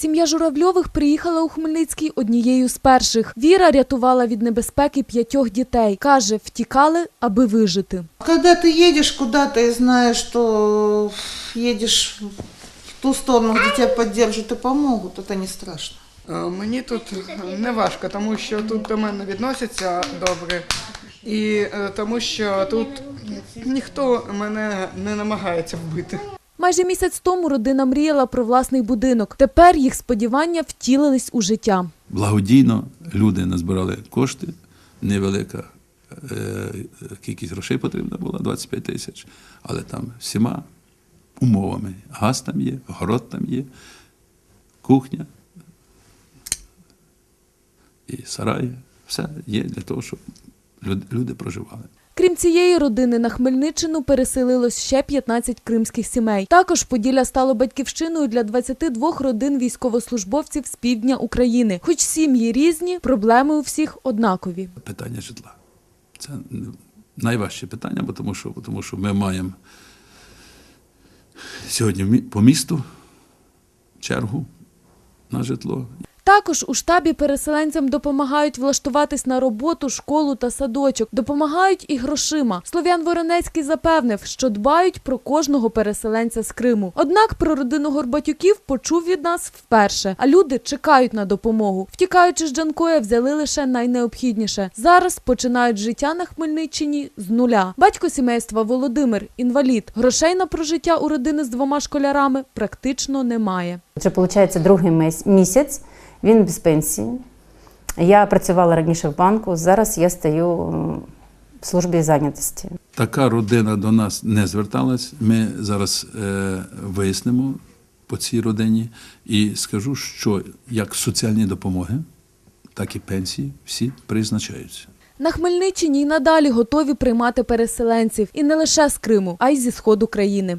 Сім'я Журавльових приїхала у Хмельницький однією з перших. Віра рятувала від небезпеки п'ятьох дітей. Каже, втікали, аби вижити. Когда ты едешь куда-то и знаешь, что едешь в ту сторону, где тебя поддержат и помогут, это не страшно. Е, Мені тут не важко, тому що тут до мене відносяться добре, і е, тому що тут ніхто мене не намагається вбити. Майже місяць тому родина мріяла про власний будинок. Тепер їх сподівання втілились у життя. Благодійно люди назбирали кошти, невелика е, кількість грошей потрібна була 25 тисяч, але там всіма умовами. Газ там є, город там є, кухня і сараї. Все є для того, щоб люди проживали. Крім цієї родини, на Хмельниччину переселилось ще 15 кримських сімей. Також Поділля стало батьківщиною для 22 родин військовослужбовців з півдня України. Хоч сім'ї різні, проблеми у всіх однакові. питання житла. Це найважче питання, бо тому що, тому що ми маємо сьогодні по місту чергу на житло. Також у штабі переселенцям допомагають влаштуватись на роботу, школу та садочок. Допомагають і грошима. Слов'ян Воронецький запевнив, що дбають про кожного переселенця з Криму. Однак про родину Горбатюків почув від нас вперше. А люди чекають на допомогу. Втікаючи з Джанкоя, взяли лише найнеобхідніше. Зараз починають життя на Хмельниччині з нуля. Батько сімейства Володимир інвалід. Грошей на прожиття у родини з двома школярами практично немає. Вже виходить другий місяць, він без пенсії. Я працювала раніше в банку, зараз я стою в службі зайнятості. Така родина до нас не зверталась. Ми зараз е, вияснимо по цій родині і скажу, що як соціальні допомоги, так і пенсії всі призначаються. На Хмельниччині й надалі готові приймати переселенців і не лише з Криму, а й зі сходу країни.